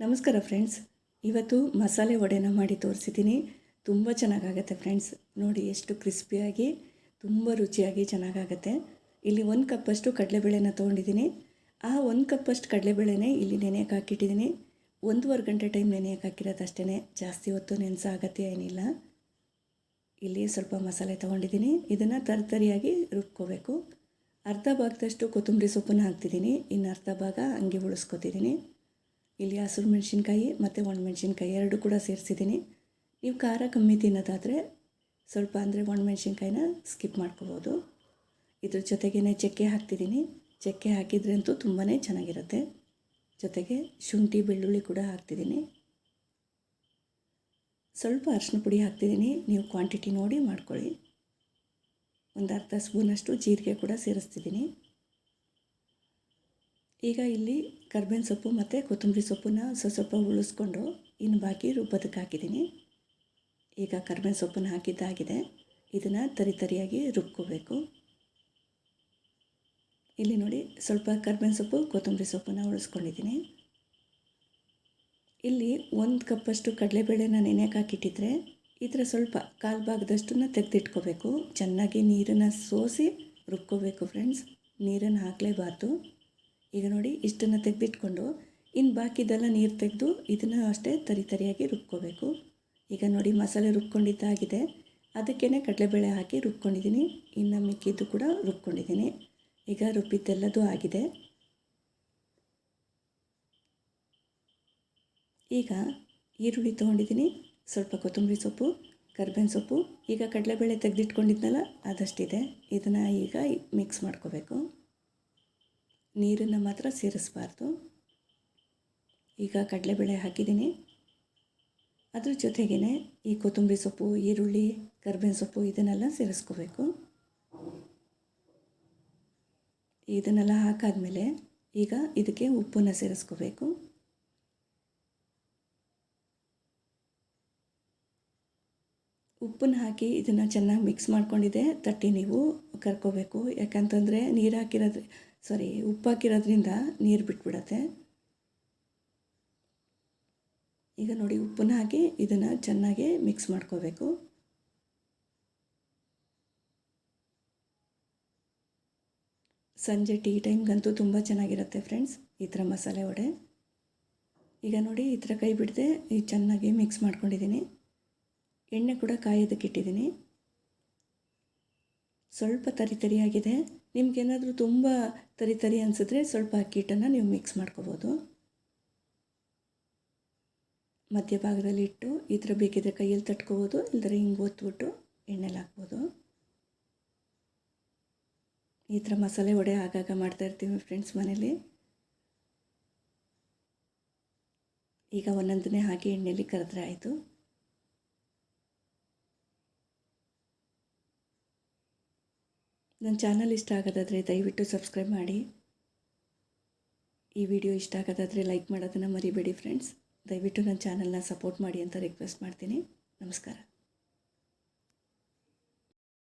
ನಮಸ್ಕಾರ ಫ್ರೆಂಡ್ಸ್. ಇವತ್ತು ಮಸಾಲೆ ವಡೆನ ಮಾಡಿ ತೋರಿಸಿದ್ದೀನಿ. ತುಂಬ ಚೆನ್ನಾಗಾಗತ್ತೆ ಫ್ರೆಂಡ್ಸ್. ನೋಡಿ ಎಷ್ಟು ಕ್ರಿಸ್ಪಿಯಾಗಿ, ತುಂಬ ರುಚಿಯಾಗಿ ಚೆನ್ನಾಗಾಗತ್ತೆ. ಇಲ್ಲಿ ಒಂದು ಕಪ್ಪಷ್ಟು ಕಡಲೆಬೇಳೆನ ತೊಗೊಂಡಿದ್ದೀನಿ. ಆ ಒಂದು ಕಪ್ಪಷ್ಟು ಕಡಲೆಬೇಳೆನೇ ಇಲ್ಲಿ ನೆನೆಯಕ್ಕೆ ಹಾಕಿಟ್ಟಿದ್ದೀನಿ. ಒಂದೂವರೆ ಗಂಟೆ ಟೈಮ್ ನೆನೆಯಕ್ಕೆ ಹಾಕಿರೋದು ಅಷ್ಟೇ ಜಾಸ್ತಿ ಹೊತ್ತು ನೆನೆಸೋ ಏನಿಲ್ಲ. ಇಲ್ಲಿ ಸ್ವಲ್ಪ ಮಸಾಲೆ ತೊಗೊಂಡಿದ್ದೀನಿ. ಇದನ್ನು ತರತರಿಯಾಗಿ ರುಬ್ಕೋಬೇಕು. ಅರ್ಧ ಭಾಗದಷ್ಟು ಕೊತ್ತಂಬರಿ ಸೊಪ್ಪನ್ನು ಹಾಕ್ತಿದ್ದೀನಿ. ಇನ್ನು ಅರ್ಧ ಭಾಗ ಹಂಗೆ ಉಳಿಸ್ಕೊತಿದ್ದೀನಿ ಇಲ್ಲಿ ಹಸಿರು ಮೆಣಸಿನ್ಕಾಯಿ ಮತ್ತು ಒಣಮೆಣ್ಸಿನ್ಕಾಯಿ ಎರಡು ಕೂಡ ಸೇರಿಸಿದ್ದೀನಿ. ನೀವು ಖಾರ ಕಮ್ಮಿ ತಿನ್ನೋದಾದರೆ ಸ್ವಲ್ಪ ಅಂದರೆ ಒಣಮೆಣ್ಸಿನ್ಕಾಯಿನ ಸ್ಕಿಪ್ ಮಾಡ್ಕೋಬೋದು. ಇದ್ರ ಜೊತೆಗೇ ಚಕ್ಕೆ ಹಾಕ್ತಿದ್ದೀನಿ. ಚಕ್ಕೆ ಹಾಕಿದರೆ ಅಂತೂ ತುಂಬಾ ಚೆನ್ನಾಗಿರುತ್ತೆ. ಜೊತೆಗೆ ಶುಂಠಿ, ಬೆಳ್ಳುಳ್ಳಿ ಕೂಡ ಹಾಕ್ತಿದ್ದೀನಿ. ಸ್ವಲ್ಪ ಅರಿಶಿನ ಪುಡಿ ಹಾಕ್ತಿದ್ದೀನಿ. ನೀವು ಕ್ವಾಂಟಿಟಿ ನೋಡಿ ಮಾಡ್ಕೊಳ್ಳಿ. ಒಂದು ಅರ್ಧ ಸ್ಪೂನಷ್ಟು ಜೀರಿಗೆ ಕೂಡ ಸೇರಿಸ್ತಿದ್ದೀನಿ. ಈಗ ಇಲ್ಲಿ ಕರ್ಬೇವಿನ ಸೊಪ್ಪು ಮತ್ತು ಕೊತ್ತಂಬರಿ ಸೊಪ್ಪನ್ನ ಸ್ವಲ್ಪ ಉಳಿಸ್ಕೊಂಡು ಇನ್ನು ಬಾಕಿ ರುಬ್ಬೋದಕ್ಕೆ ಹಾಕಿದ್ದೀನಿ. ಈಗ ಕರ್ಬೇವಿನ ಸೊಪ್ಪನ್ನು ಹಾಕಿದ್ದಾಗಿದೆ. ಇದನ್ನು ತರಿ ತರಿಯಾಗಿ ರುಬ್ಕೋಬೇಕು. ಇಲ್ಲಿ ನೋಡಿ ಸ್ವಲ್ಪ ಕರ್ಬೇವಿನ ಸೊಪ್ಪು, ಕೊತ್ತಂಬರಿ ಸೊಪ್ಪನ್ನು ಉಳಿಸ್ಕೊಂಡಿದ್ದೀನಿ. ಇಲ್ಲಿ ಒಂದು ಕಪ್ಪಷ್ಟು ಕಡಲೆಬೇಳೆನ ನೆನೆಯಕ್ಕೆ ಹಾಕಿಟ್ಟಿದ್ರೆ ಇದರ ಸ್ವಲ್ಪ ಕಾಲು ಭಾಗದಷ್ಟನ್ನು ತೆಗೆದಿಟ್ಕೋಬೇಕು. ಚೆನ್ನಾಗಿ ನೀರನ್ನು ಸೋಸಿ ರುಬ್ಕೋಬೇಕು ಫ್ರೆಂಡ್ಸ್. ನೀರನ್ನು ಹಾಕಲೇಬಾರ್ದು. ಈಗ ನೋಡಿ ಇಷ್ಟನ್ನು ತೆಗೆದಿಟ್ಕೊಂಡು ಇನ್ನು ಬಾಕಿದೆಲ್ಲ ನೀರು ತೆಗೆದು ಇದನ್ನು ಅಷ್ಟೇ ತರಿ ತರಿಯಾಗಿ ರುಬ್ಕೋಬೇಕು. ಈಗ ನೋಡಿ ಮಸಾಲೆ ರುಬ್ಕೊಂಡಿದ್ದಾಗಿದೆ. ಅದಕ್ಕೇ ಕಡಲೆಬೇಳೆ ಹಾಕಿ ರುಬ್ಕೊಂಡಿದ್ದೀನಿ. ಇನ್ನು ಮಿಕ್ಕಿದ್ದು ಕೂಡ ರುಬ್ಕೊಂಡಿದ್ದೀನಿ. ಈಗ ರುಬ್ಬಿದ್ದೆಲ್ಲದೂ ಆಗಿದೆ. ಈಗ ಈರುಳ್ಳಿ ತೊಗೊಂಡಿದ್ದೀನಿ. ಸ್ವಲ್ಪ ಕೊತ್ತಂಬರಿ ಸೊಪ್ಪು, ಕರ್ಬೇವಿನ ಸೊಪ್ಪು. ಈಗ ಕಡಲೆಬೇಳೆ ತೆಗೆದಿಟ್ಕೊಂಡಿದ್ನಲ್ಲ, ಅದಷ್ಟಿದೆ. ಇದನ್ನು ಈಗ ಮಿಕ್ಸ್ ಮಾಡ್ಕೋಬೇಕು. ನೀರನ್ನು ಮಾತ್ರ ಸೇರಿಸಬಾರ್ದು. ಈಗ ಕಡಲೆಬೇಳೆ ಹಾಕಿದ್ದೀನಿ. ಅದ್ರ ಜೊತೆಗೇ ಈ ಕೊತ್ತಂಬರಿ ಸೊಪ್ಪು, ಈರುಳ್ಳಿ, ಕರ್ಬೇವಿನ ಸೊಪ್ಪು ಇದನ್ನೆಲ್ಲ ಸೇರಿಸ್ಕೋಬೇಕು. ಇದನ್ನೆಲ್ಲ ಹಾಕಾದಮೇಲೆ ಈಗ ಇದಕ್ಕೆ ಉಪ್ಪನ್ನು ಸೇರಿಸ್ಕೋಬೇಕು. ಉಪ್ಪನ್ನು ಹಾಕಿ ಇದನ್ನು ಚೆನ್ನಾಗಿ ಮಿಕ್ಸ್ ಮಾಡ್ಕೊಂಡಿದೆ ತಟ್ಟಿ ನೀವು ಕರ್ಕೋಬೇಕು. ಯಾಕಂತಂದರೆ ನೀರು ಹಾಕಿರೋದ್ರ ಸಾರಿ ಉಪ್ಪಾಕಿರೋದ್ರಿಂದ ನೀರು ಬಿಟ್ಬಿಡತ್ತೆ. ಈಗ ನೋಡಿ ಉಪ್ಪನ್ನ ಹಾಕಿ ಇದನ್ನು ಚೆನ್ನಾಗಿ ಮಿಕ್ಸ್ ಮಾಡ್ಕೋಬೇಕು. ಸಂಜೆ ಟೀ ಟೈಮ್ಗಂತೂ ತುಂಬ ಚೆನ್ನಾಗಿರುತ್ತೆ ಫ್ರೆಂಡ್ಸ್, ಈ ಥರ ಮಸಾಲೆ ವಡೆ. ಈಗ ನೋಡಿ ಈ ಥರ ಕೈ ಬಿಡದೆ ಚೆನ್ನಾಗಿ ಮಿಕ್ಸ್ ಮಾಡ್ಕೊಂಡಿದ್ದೀನಿ. ಎಣ್ಣೆ ಕೂಡ ಕಾಯೋದಕ್ಕೆ ಇಟ್ಟಿದ್ದೀನಿ. ಸ್ವಲ್ಪ ತರಿ ತರಿಯಾಗಿದೆ ನಿಮಗೇನಾದರೂ ತುಂಬ ತರಿ ತರಿ ಅನಿಸಿದ್ರೆ ಸ್ವಲ್ಪ ಅಕ್ಕಿ ಹಿಟ್ಟನ್ನು ನೀವು ಮಿಕ್ಸ್ ಮಾಡ್ಕೋಬೋದು. ಮಧ್ಯಭಾಗದಲ್ಲಿ ಇಟ್ಟು ಈ ಥರ ಬೇಕಿದ್ರೆ ಕೈಯಲ್ಲಿ ತಟ್ಕೋಬೋದು ಇಲ್ಲದ್ರೆ ಹಿಂಗೆ ಒತ್ಬಿಟ್ಟು ಎಣ್ಣೆಲಿ ಹಾಕ್ಬೋದು. ಈ ಥರ ಮಸಾಲೆ ವಡೆ ಆಗಾಗ ಮಾಡ್ತಾ ಇರ್ತೀವಿ ಫ್ರೆಂಡ್ಸ್ ಮನೇಲಿ. ಈಗ ಒಂದೊಂದನ್ನೇ ಹಾಕಿ ಎಣ್ಣೆಯಲ್ಲಿ ಕರೆದ್ರೆ ಆಯಿತು. ನನ್ನ ಚಾನಲ್ ಇಷ್ಟ ಆಗೋದಾದರೆ ದಯವಿಟ್ಟು ಸಬ್ಸ್ಕ್ರೈಬ್ ಮಾಡಿ. ಈ ವಿಡಿಯೋ ಇಷ್ಟ ಆಗೋದಾದರೆ ಲೈಕ್ ಮಾಡೋದನ್ನು ಮರಿಬೇಡಿ ಫ್ರೆಂಡ್ಸ್. ದಯವಿಟ್ಟು ನನ್ನ ಚಾನಲ್ನ ಸಪೋರ್ಟ್ ಮಾಡಿ ಅಂತ ರಿಕ್ವೆಸ್ಟ್ ಮಾಡ್ತೀನಿ. ನಮಸ್ಕಾರ.